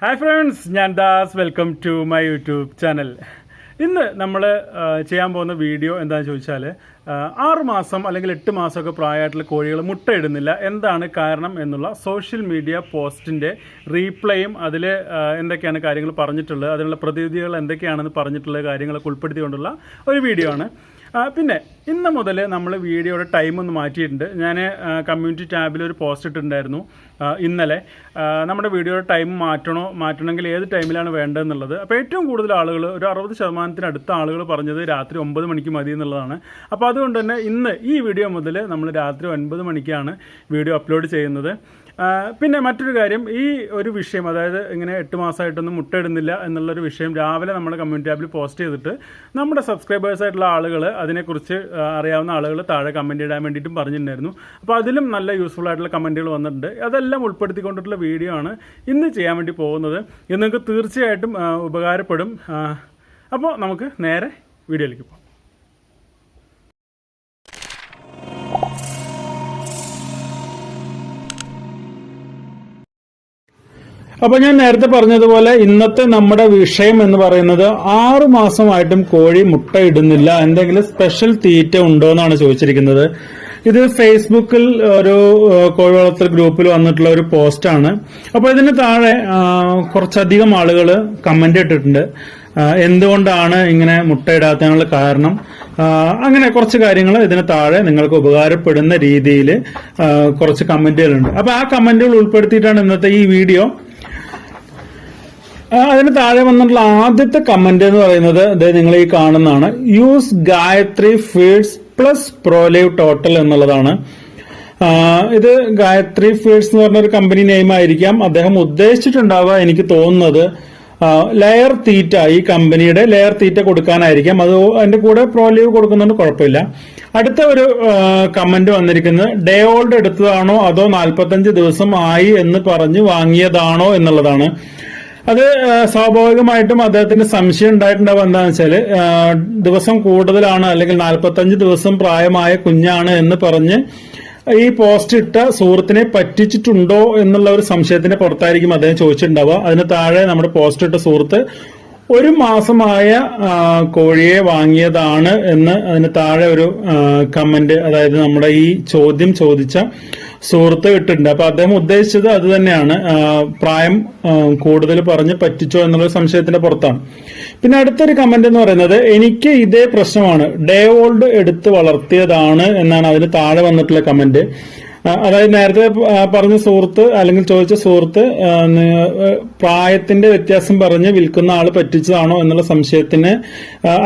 Hi friends ഞാൻ Das. Welcome to my YouTube channel ഇന്ന് നമ്മൾ ചെയ്യാൻ പോകുന്ന വീഡിയോ എന്താണെന്ന് ചോദിച്ചാൽ ആറ് മാസം അല്ലെങ്കിൽ എട്ട് മാസമൊക്കെ പ്രായമായിട്ടുള്ള കോഴികൾ മുട്ടയിടുന്നില്ല. എന്താണ് കാരണം എന്നുള്ള സോഷ്യൽ മീഡിയ പോസ്റ്റിന്റെ റീപ്ലേയും അതിൽ എന്തൊക്കെയാണ് കാര്യങ്ങൾ പറഞ്ഞിട്ടുള്ളത് അതിനുള്ള പ്രതിവിധികൾ എന്തൊക്കെയാണെന്ന് പറഞ്ഞിട്ടുള്ള കാര്യങ്ങളൊക്കെ ഉൾപ്പെടുത്തിക്കൊണ്ടുള്ള ഒരു വീഡിയോ ആണ്. പിന്നെ ഇന്ന് മുതൽ നമ്മൾ വീഡിയോയുടെ ടൈം ഒന്ന് മാറ്റിയിട്ടുണ്ട്. ഞാൻ കമ്മ്യൂണിറ്റി ടാബിൽ ഒരു പോസ്റ്റ് ഇട്ടിട്ടുണ്ടായിരുന്നു. ഇന്നലെ. നമ്മുടെ വീഡിയോയുടെ ടൈം മാറ്റണോ മാറ്റണമെങ്കിൽ ഏത് ടൈമിലാണ് വേണ്ടതെന്നുള്ളത്. അപ്പോൾ ഏറ്റവും കൂടുതൽ ആളുകൾ ഒരു അറുപത് ശതമാനത്തിനടുത്ത ആളുകൾ പറഞ്ഞത് രാത്രി ഒമ്പത് മണിക്ക് മതി എന്നുള്ളതാണ്. അപ്പോൾ അതുകൊണ്ട് തന്നെ ഇന്ന് ഈ വീഡിയോ മുതൽ നമ്മൾ രാത്രി ഒൻപത് മണിക്കാണ് വീഡിയോ അപ്ലോഡ് ചെയ്യുന്നത്. പിന്നെ മറ്റൊരു കാര്യം ഈ ഒരു വിഷയം അതായത് ഇങ്ങനെ എട്ട് മാസമായിട്ടൊന്നും മുട്ടയിടുന്നില്ല എന്നുള്ളൊരു വിഷയം രാവിലെ നമ്മുടെ കമ്മ്യൂണിറ്റി ആപ്പിൽ പോസ്റ്റ് ചെയ്തിട്ട് നമ്മുടെ സബ്സ്ക്രൈബേഴ്സ് ആയിട്ടുള്ള ആളുകൾ അതിനെക്കുറിച്ച് അറിയാവുന്ന ആളുകൾ താഴെ കമന്റ് ഇടാൻ വേണ്ടിയിട്ടും പറഞ്ഞിട്ടുണ്ടായിരുന്നു. അപ്പോൾ അതിലും നല്ല യൂസ്ഫുൾ ആയിട്ടുള്ള കമന്റുകൾ വന്നിട്ടുണ്ട്. അതെല്ലാം ഉൾപ്പെടുത്തിക്കൊണ്ടിട്ടുള്ള വീഡിയോ ആണ് ഇന്ന് ചെയ്യാൻ വേണ്ടി പോകുന്നത് ഇത് നിങ്ങൾക്ക് തീർച്ചയായിട്ടും ഉപകാരപ്പെടും. അപ്പോൾ നമുക്ക് നേരെ വീഡിയോയിലേക്ക് പോകാം. അപ്പൊ ഞാൻ നേരത്തെ പറഞ്ഞതുപോലെ ഇന്നത്തെ നമ്മുടെ വിഷയം എന്ന് പറയുന്നത് ആറു മാസമായിട്ടും കോഴി മുട്ട ഇടുന്നില്ല. എന്തെങ്കിലും സ്പെഷ്യൽ തീറ്റ ഉണ്ടോ എന്നാണ് ചോദിച്ചിരിക്കുന്നത്. ഇത് ഫേസ്ബുക്കിൽ ഒരു കോഴി വളർത്തൽ ഗ്രൂപ്പിൽ വന്നിട്ടുള്ള ഒരു പോസ്റ്റാണ് അപ്പൊ ഇതിന് താഴെ കുറച്ചധികം ആളുകൾ കമന്റ് ഇട്ടിട്ടുണ്ട്. എന്തുകൊണ്ടാണ് ഇങ്ങനെ മുട്ടയിടാത്തതിനുള്ള കാരണം? അങ്ങനെ കുറച്ച് കാര്യങ്ങൾ ഇതിന് താഴെ നിങ്ങൾക്ക് ഉപകാരപ്പെടുന്ന രീതിയിൽ കുറച്ച് കമന്റുകളുണ്ട് അപ്പൊ ആ കമന്റുകൾ ഉൾപ്പെടുത്തിയിട്ടാണ് ഇന്നത്തെ ഈ വീഡിയോ അതിന് താഴെ വന്നിട്ടുള്ള ആദ്യത്തെ കമന്റ് എന്ന് പറയുന്നത് നിങ്ങൾ ഈ കാണുന്നതാണ്. Use Gayathri feeds plus Prolive total എന്നുള്ളതാണ്. ഇത് ഗായത്രി ഫീഡ്സ് എന്ന് പറഞ്ഞ ഒരു കമ്പനി നെയിം ആയിരിക്കാം. അദ്ദേഹം ഉദ്ദേശിച്ചിട്ടുണ്ടാവുക എനിക്ക് തോന്നുന്നത് ലെയർ തീറ്റ ഈ കമ്പനിയുടെ ലെയർ തീറ്റ കൊടുക്കാനായിരിക്കാം. അത് അതിന്റെ കൂടെ പ്രോലീവ് കൊടുക്കുന്നുണ്ട് കുഴപ്പമില്ല. അടുത്ത ഒരു കമന്റ് വന്നിരിക്കുന്നത് ഡേ ഓൾഡ് എടുത്തതാണോ അതോ നാൽപ്പത്തഞ്ച് ദിവസം ആയി എന്ന് പറഞ്ഞ് വാങ്ങിയതാണോ എന്നുള്ളതാണ്. അത് സ്വാഭാവികമായിട്ടും അദ്ദേഹത്തിന് സംശയം ഉണ്ടായിട്ടുണ്ടാവുക എന്താണെന്ന് വെച്ചാൽ ദിവസം കൂടുതലാണ് അല്ലെങ്കിൽ നാൽപ്പത്തഞ്ച് ദിവസം പ്രായമായ കുഞ്ഞാണ് എന്ന് പറഞ്ഞ് ഈ പോസ്റ്റ് ഇട്ട സുഹൃത്തിനെ പറ്റിച്ചിട്ടുണ്ടോ എന്നുള്ള ഒരു സംശയത്തിന്റെ പുറത്തായിരിക്കും അദ്ദേഹം ചോദിച്ചിട്ടുണ്ടാവുക. അതിന് താഴെ നമ്മുടെ പോസ്റ്റ് ഇട്ട സുഹൃത്ത് ഒരു മാസമായ കോഴിയെ വാങ്ങിയതാണ് എന്ന് അതിന് താഴെ ഒരു കമന്റ് അതായത് നമ്മുടെ ഈ ചോദ്യം ചോദിച്ച സുഹൃത്ത് ഇട്ടിട്ടുണ്ട്. അപ്പൊ അദ്ദേഹം ഉദ്ദേശിച്ചത് അത് തന്നെയാണ്. പ്രായം കൂടുതൽ പറഞ്ഞ് പറ്റിച്ചോ എന്നുള്ള സംശയത്തിന്റെ പുറത്താണ്. പിന്നെ അടുത്തൊരു കമന്റ് എന്ന് പറയുന്നത് എനിക്ക് ഇതേ പ്രശ്നമാണ്. ഡേ ഓൾഡ് എടുത്ത് വളർത്തിയതാണ് എന്നാണ് അതിന് താഴെ വന്നിട്ടുള്ള കമന്റ് അതായത് നേരത്തെ പറഞ്ഞ സുഹൃത്ത് അല്ലെങ്കിൽ ചോദിച്ച സുഹൃത്ത് പ്രായത്തിന്റെ വ്യത്യാസം പറഞ്ഞ് വിൽക്കുന്ന ആൾ പറ്റിച്ചതാണോ എന്നുള്ള സംശയത്തിന്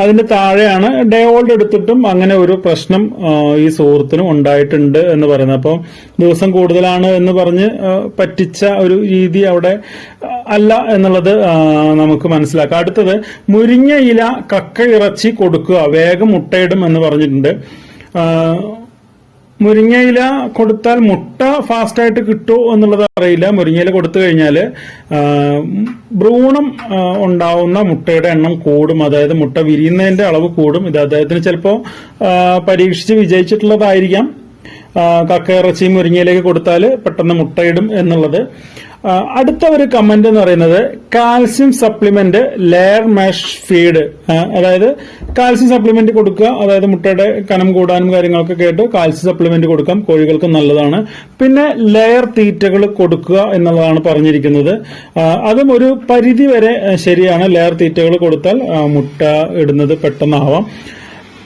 അതിന്റെ താഴെയാണ് ഡേ ഓൾഡ് എടുത്തിട്ടും അങ്ങനെ ഒരു പ്രശ്നം ഈ സുഹൃത്തിനും ഉണ്ടായിട്ടുണ്ട് എന്ന് പറയുന്നത്. അപ്പോൾ ദിവസം കൂടുതലാണ് എന്ന് പറഞ്ഞ് പറ്റിച്ച ഒരു രീതി അവിടെ അല്ല എന്നുള്ളത് നമുക്ക് മനസ്സിലാക്കാം. അടുത്തത് മുരിഞ്ഞ ഇല കക്ക ഇറച്ചി കൊടുക്കുക വേഗം മുട്ടയിടും എന്ന് പറഞ്ഞിട്ടുണ്ട്. മുരിങ്ങയില കൊടുത്താൽ മുട്ട ഫാസ്റ്റ് ആയിട്ട് കിട്ടുമോ എന്നുള്ളത് അറിയില്ല. മുരിങ്ങയില കൊടുത്തു കഴിഞ്ഞാൽ ഭ്രൂണം ഉണ്ടാവുന്ന മുട്ടയുടെ എണ്ണം കൂടും. അതായത് മുട്ട വിരിയുന്നതിന്റെ അളവ് കൂടും. ഇത് അദ്ദേഹത്തിന് ചിലപ്പോൾ പരീക്ഷിച്ച് വിജയിച്ചിട്ടുള്ളതായിരിക്കാം. കക്കയിറച്ചി കക്ക മുരിങ്ങയിലേക്ക് കൊടുത്താൽ പെട്ടെന്ന് മുട്ടയിടും എന്നുള്ളത്. അടുത്ത ഒരു കമന്റ് എന്ന് പറയുന്നത് calcium supplement layer mash feed അതായത് കാൽസ്യം സപ്ലിമെന്റ് കൊടുക്കുക. അതായത് മുട്ടയുടെ കനം കൂടാനും കാര്യങ്ങളൊക്കെ കേട്ട് കാൽസ്യം സപ്ലിമെന്റ് കൊടുക്കാം. കോഴികൾക്ക് നല്ലതാണ്. പിന്നെ ലെയർ തീറ്റകൾ കൊടുക്കുക എന്നുള്ളതാണ് പറഞ്ഞിരിക്കുന്നത്. അതും ഒരു പരിധി വരെ ശരിയാണ്. ലെയർ തീറ്റകൾ കൊടുത്താൽ മുട്ട ഇടുന്നത് പെട്ടെന്നാവാം.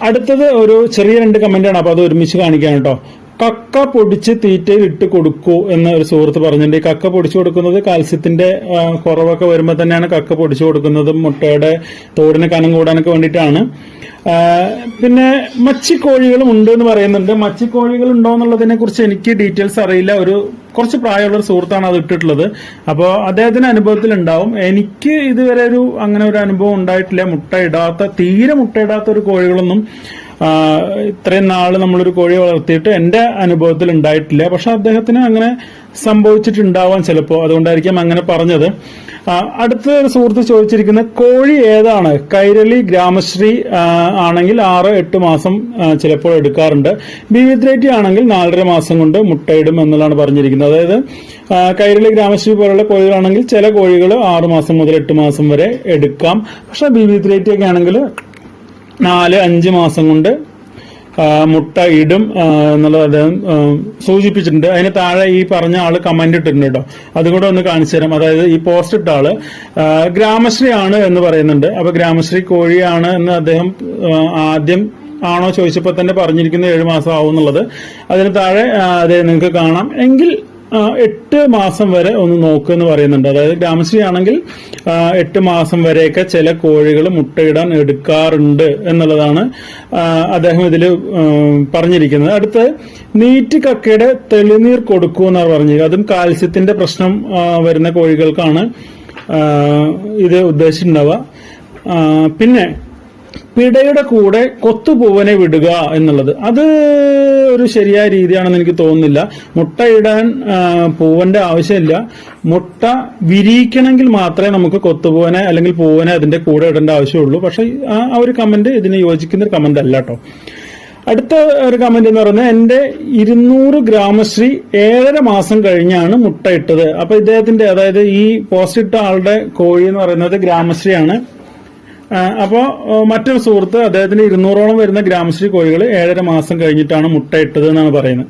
അടുത്തത് ഒരു ചെറിയ രണ്ട് കമന്റാണ് അപ്പൊ അത് ഒരുമിച്ച് കാണിക്കാൻ കേട്ടോ. കക്ക പൊടിച്ച് തീറ്റയിൽ ഇട്ട് കൊടുക്കൂ എന്ന് ഒരു സുഹൃത്ത് പറഞ്ഞിട്ടുണ്ട്. കക്ക പൊടിച്ചു കൊടുക്കുന്നത് കാൽസ്യത്തിന്റെ കുറവൊക്കെ വരുമ്പോൾ തന്നെയാണ് കക്ക പൊടിച്ചു കൊടുക്കുന്നത് മുട്ടയുടെ തോടിന് കനം കൂടാനൊക്കെ വേണ്ടിയിട്ടാണ്. പിന്നെ മച്ചിക്കോഴികളും ഉണ്ട് എന്ന് പറയുന്നുണ്ട്. മച്ചിക്കോഴികൾ ഉണ്ടോ എന്നുള്ളതിനെ കുറിച്ച് എനിക്ക് ഡീറ്റെയിൽസ് അറിയില്ല. ഒരു കുറച്ച് പ്രായമുള്ള ഒരു സുഹൃത്താണ് അത് ഇട്ടിട്ടുള്ളത്. അപ്പോൾ അദ്ദേഹത്തിന് അനുഭവത്തിൽ ഉണ്ടാവും. എനിക്ക് ഇതുവരെ ഒരു അങ്ങനെ ഒരു അനുഭവം ഉണ്ടായിട്ടില്ല. മുട്ട ഇടാത്ത തീരെ മുട്ട ഇടാത്ത ഒരു കോഴികളൊന്നും ഇത്രയും നാൾ നമ്മളൊരു കോഴിയെ വളർത്തിയിട്ട് എന്റെ അനുഭവത്തിൽ ഉണ്ടായിട്ടില്ല. പക്ഷെ അദ്ദേഹത്തിന് അങ്ങനെ സംഭവിച്ചിട്ടുണ്ടാവാൻ ചിലപ്പോൾ. അതുകൊണ്ടായിരിക്കാം അങ്ങനെ പറഞ്ഞത്. അടുത്ത ഒരു സുഹൃത്ത് ചോദിച്ചിരിക്കുന്ന കോഴി ഏതാണ്? കൈരളി ഗ്രാമശ്രീ ആണെങ്കിൽ ആറ് എട്ട് മാസം ചിലപ്പോൾ എടുക്കാറുണ്ട്. ബിവിദ്രേറ്റി ആണെങ്കിൽ നാലര മാസം കൊണ്ട് മുട്ടയിടും എന്നുള്ളതാണ് പറഞ്ഞിരിക്കുന്നത്. അതായത് കൈരളി ഗ്രാമശ്രീ പോലുള്ള കോഴികളാണെങ്കിൽ ചില കോഴികൾ ആറ് മാസം മുതൽ എട്ട് മാസം വരെ എടുക്കാം. പക്ഷെ ബിവിദ്രേറ്റി ഒക്കെ ആണെങ്കിൽ നാല് അഞ്ച് മാസം കൊണ്ട് മുട്ട ഇടും എന്നുള്ളത് അദ്ദേഹം സൂചിപ്പിച്ചിട്ടുണ്ട്. അതിന് താഴെ ഈ പറഞ്ഞ ആൾ കമന്റ് ഇട്ടിട്ടുണ്ട് കേട്ടോ അതുകൂടെ ഒന്ന് കാണിച്ചു തരാം. അതായത് ഈ പോസ്റ്റ് ഇട്ട ആൾ ഗ്രാമശ്രീ ആണ് എന്ന് പറയുന്നുണ്ട്. അപ്പൊ ഗ്രാമശ്രീ കോഴിയാണ് എന്ന് അദ്ദേഹം ആദ്യം ആണോ ചോദിച്ചപ്പോൾ തന്നെ പറഞ്ഞിരിക്കുന്നത് ഏഴ് മാസം ആവും എന്നുള്ളത്. അതിന് താഴെ അതെ നിങ്ങൾക്ക് കാണാം. എങ്കിൽ എട്ട് മാസം വരെ ഒന്ന് നോക്കുക എന്ന് പറയുന്നുണ്ട്. അതായത് ഗ്രാമശ്രീ ആണെങ്കിൽ എട്ട് മാസം വരെയൊക്കെ ചില കോഴികൾ മുട്ടയിടാൻ എടുക്കാറുണ്ട് എന്നുള്ളതാണ് അദ്ദേഹം ഇതിൽ പറഞ്ഞിരിക്കുന്നത്. അടുത്ത് നീറ്റ് കക്കയുടെ തെളിനീർ കൊടുക്കൂ എന്നാണ് പറഞ്ഞത്. അതും കാൽസ്യത്തിന്റെ പ്രശ്നം വരുന്ന കോഴികൾക്കാണ് ഇത് ഉദ്ദേശിച്ചിട്ടുണ്ടാവുക. പിന്നെ പിടയുടെ കൂടെ കൊത്തുപൂവനെ വിടുക എന്നുള്ളത്. അത് ഒരു ശരിയായ രീതിയാണെന്ന് എനിക്ക് തോന്നുന്നില്ല. മുട്ടയിടാൻ പൂവന്റെ ആവശ്യമില്ല. മുട്ട വിരിയിക്കണമെങ്കിൽ മാത്രമേ നമുക്ക് കൊത്തുപൂവനെ അല്ലെങ്കിൽ പൂവനെ അതിന്റെ കൂടെ ഇടേണ്ട ആവശ്യമുള്ളൂ. പക്ഷെ ആ ഒരു കമന്റ് ഇതിന് യോജിക്കുന്ന ഒരു കമന്റ് അല്ല കേട്ടോ അടുത്ത ഒരു കമന്റ് എന്ന് പറയുന്നത് എന്റെ ഇരുന്നൂറ് ഗ്രാമശ്രീ ഏഴര മാസം കഴിഞ്ഞാണ് മുട്ട ഇട്ടത്. അപ്പൊ ഇദ്ദേഹത്തിന്റെ അതായത് ഈ പോസ്റ്റ് ഇട്ട ആളുടെ കോഴി എന്ന് പറയുന്നത് ഗ്രാമശ്രീയാണ്. ആ, അപ്പോ ഓ, മറ്റൊരു സുഹൃത്ത് അദ്ദേഹത്തിന് ഇരുന്നൂറോളം വരുന്ന ഗ്രാമശ്രീ കോഴികൾ ഏഴര മാസം കഴിഞ്ഞിട്ടാണ് മുട്ടയിട്ടത് എന്നാണ് പറയുന്നത്.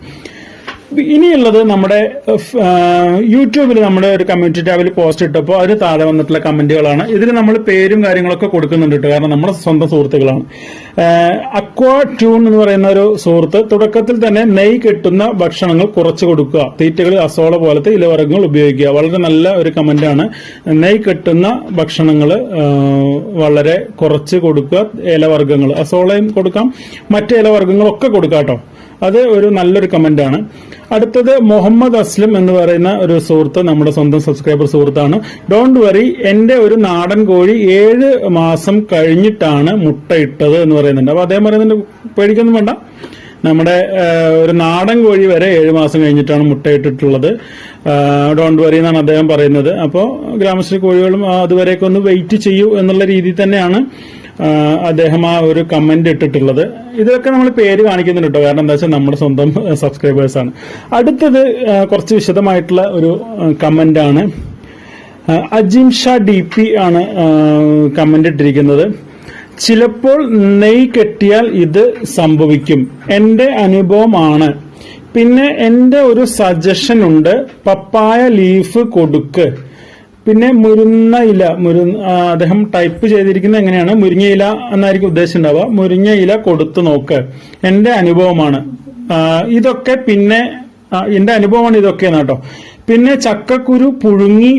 ഇനിയുള്ളത് നമ്മുടെ യൂട്യൂബിൽ നമ്മുടെ ഒരു കമ്മ്യൂണിറ്റി ടാബിൽ പോസ്റ്റ് ഇട്ടപ്പോൾ അതിന് താഴെ വന്നിട്ടുള്ള കമന്റുകളാണ്. ഇതിൽ നമ്മൾ പേരും കാര്യങ്ങളൊക്കെ കൊടുക്കുന്നുണ്ട് കാരണം നമ്മുടെ സ്വന്തം സുഹൃത്തുക്കളാണ്. അക്വാ ട്യൂൺ എന്ന് പറയുന്ന ഒരു സുഹൃത്ത് തുടക്കത്തിൽ തന്നെ നെയ് കെട്ടുന്ന ഭക്ഷണങ്ങൾ കുറച്ച് കൊടുക്കുക. തീറ്റകൾ അസോള പോലത്തെ ഇലവർഗങ്ങൾ ഉപയോഗിക്കുക. വളരെ നല്ല ഒരു കമന്റാണ് നെയ് കെട്ടുന്ന ഭക്ഷണങ്ങൾ വളരെ കുറച്ച് കൊടുക്കുക. ഇലവർഗങ്ങൾ അസോളയും കൊടുക്കാം. മറ്റ് ഇലവർഗങ്ങളൊക്കെ കൊടുക്കാം കേട്ടോ അത് ഒരു നല്ലൊരു കമന്റ് ആണ്. അടുത്തത് മുഹമ്മദ് അസ്ലം എന്ന് പറയുന്ന ഒരു സുഹൃത്ത് നമ്മുടെ സ്വന്തം സബ്സ്ക്രൈബർ സുഹൃത്താണ്. ഡോണ്ട് വറി എന്റെ ഒരു നാടൻ കോഴി ഏഴ് മാസം കഴിഞ്ഞിട്ടാണ് മുട്ടയിട്ടത് എന്ന് പറയുന്നുണ്ട്. അപ്പൊ അദ്ദേഹം പറയുന്നുണ്ട് പേടിക്കൊന്നും വേണ്ട. നമ്മുടെ ഒരു നാടൻ കോഴി വരെ ഏഴ് മാസം കഴിഞ്ഞിട്ടാണ് മുട്ടയിട്ടിട്ടുള്ളത് ഡോണ്ട് വറി എന്നാണ് അദ്ദേഹം പറയുന്നത്. അപ്പോൾ ഗ്രാമശ്രീ കോഴികളും അതുവരെയൊക്കെ ഒന്ന് വെയിറ്റ് ചെയ്യൂ എന്നുള്ള രീതിയിൽ തന്നെയാണ് അദ്ദേഹം ആ ഒരു കമന്റ് ഇട്ടിട്ടുള്ളത്. ഇതൊക്കെ നമ്മൾ പേര് കാണിക്കുന്നുണ്ട് കാരണം എന്താ വെച്ചാൽ നമ്മുടെ സ്വന്തം സബ്സ്ക്രൈബേഴ്സ് ആണ്. അടുത്തത് കുറച്ച് വിശദമായിട്ടുള്ള ഒരു കമന്റ് ആണ്. ആ, അജിം ഷാ ഡി പി ആണ് കമന്റ് ഇട്ടിരിക്കുന്നത്. ചിലപ്പോൾ നെയ് കെട്ടിയാൽ ഇത് സംഭവിക്കും. എന്റെ അനുഭവമാണ്. പിന്നെ എന്റെ ഒരു സജഷൻ ഉണ്ട്. പപ്പായ ലീഫ് കൊടുക്ക്. പിന്നെ മുരുന്ന ഇല മുരു അദ്ദേഹം ടൈപ്പ് ചെയ്തിരിക്കുന്നത് എങ്ങനെയാണ്? മുരിങ്ങ ഇല എന്നായിരിക്കും ഉദ്ദേശിച്ചിട്ടുണ്ടാവുക. മുരിങ്ങ ഇല കൊടുത്തു നോക്ക്. എന്റെ അനുഭവമാണ്. ഇതൊക്കെ പിന്നെ എന്റെ അനുഭവമാണ് ഇതൊക്കെ കേട്ടോ. പിന്നെ ചക്കക്കുരു പുഴുങ്ങി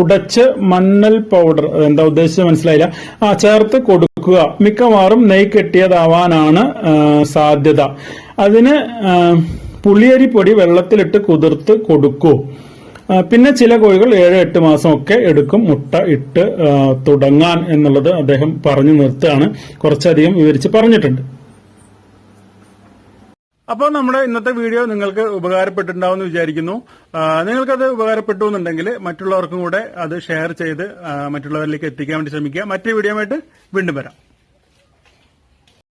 ഉടച്ച് മണ്ണൽ പൗഡർ എന്താ ഉദ്ദേശിച്ചത് മനസ്സിലായില്ല. ആ ചേർത്ത് കൊടുക്കുക. മിക്കവാറും നെയ് കെട്ടിയതാവാനാണ് സാധ്യത. അതിന് പുളിയരിപ്പൊടി പുളിയരി പൊടി വെള്ളത്തിലിട്ട് കുതിർത്ത് കൊടുക്കൂ. പിന്നെ ചില കോഴികൾ ഏഴ് എട്ട് മാസമൊക്കെ എടുക്കും മുട്ട ഇട്ട് തുടങ്ങാൻ എന്നുള്ളത് അദ്ദേഹം പറഞ്ഞു നിർത്തുകയാണ്. കുറച്ചധികം വിവരിച്ച് പറഞ്ഞിട്ടുണ്ട്. അപ്പോൾ നമ്മുടെ ഇന്നത്തെ വീഡിയോ നിങ്ങൾക്ക് ഉപകാരപ്പെട്ടിട്ടുണ്ടാവുമെന്ന് വിചാരിക്കുന്നു. നിങ്ങൾക്കത് ഉപകാരപ്പെട്ടു എന്നുണ്ടെങ്കിൽ മറ്റുള്ളവർക്കും കൂടെ അത് ഷെയർ ചെയ്ത് മറ്റുള്ളവരിലേക്ക് എത്തിക്കാൻ വേണ്ടി ശ്രമിക്കുക. മറ്റു വീഡിയോ വീണ്ടും വരാം.